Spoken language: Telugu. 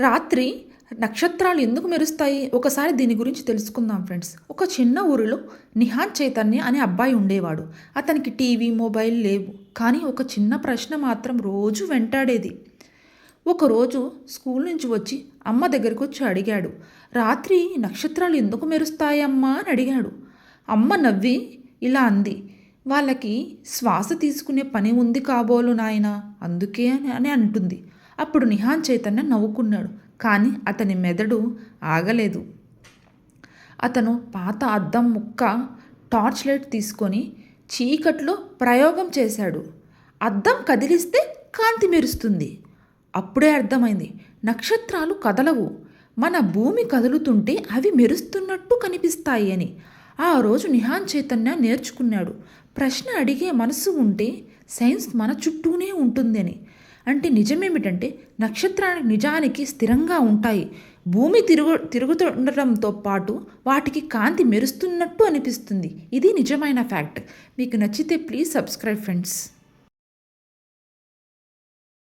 రాత్రి నక్షత్రాలు ఎందుకు మెరుస్తాయి? ఒకసారి దీని గురించి తెలుసుకుందాం ఫ్రెండ్స్. ఒక చిన్న ఊరిలో నిహాన్ చైతన్య అనే అబ్బాయి ఉండేవాడు. అతనికి టీవీ మొబైల్ లేవు. కానీ ఒక చిన్న ప్రశ్న మాత్రం రోజు వెంటాడేది. ఒకరోజు స్కూల్ నుంచి వచ్చి అమ్మ దగ్గరికి వచ్చి అడిగాడు రాత్రి నక్షత్రాలు ఎందుకు మెరుస్తాయమ్మా అని అడిగాడు. అమ్మ నవ్వి ఇలా అంది వాళ్ళకి శ్వాస తీసుకునే పని ఉంది కాబోలు నాయన అందుకే అని అని అంటుంది. అప్పుడు నిహాన్ చైతన్య నవ్వుకున్నాడు. కానీ అతని మెదడు ఆగలేదు. అతను పాత అద్దం ముక్క టార్చ్ లైట్ తీసుకొని చీకట్లో ప్రయోగం చేశాడు. అద్దం కదిలిస్తే కాంతి మెరుస్తుంది. అప్పుడే అర్థమైంది నక్షత్రాలు కదలవు. మన భూమి కదులుతుంటే అవి మెరుస్తున్నట్టు కనిపిస్తాయి అని. ఆ రోజు నిహాన్ చైతన్య నేర్చుకున్నాడు. ప్రశ్న అడిగే మనసు ఉంటే సైన్స్ మన చుట్టూనే ఉంటుందని. అంటే నిజమేమిటంటే నక్షత్రానికి నిజానికి స్థిరంగా ఉంటాయి. భూమి తిరుగు తిరుగుతుండటంతో పాటు వాటికి కాంతి మెరుస్తున్నట్టు అనిపిస్తుంది. ఇది నిజమైన ఫ్యాక్ట్. మీకు నచ్చితే ప్లీజ్ సబ్స్క్రైబ్ ఫ్రెండ్స్.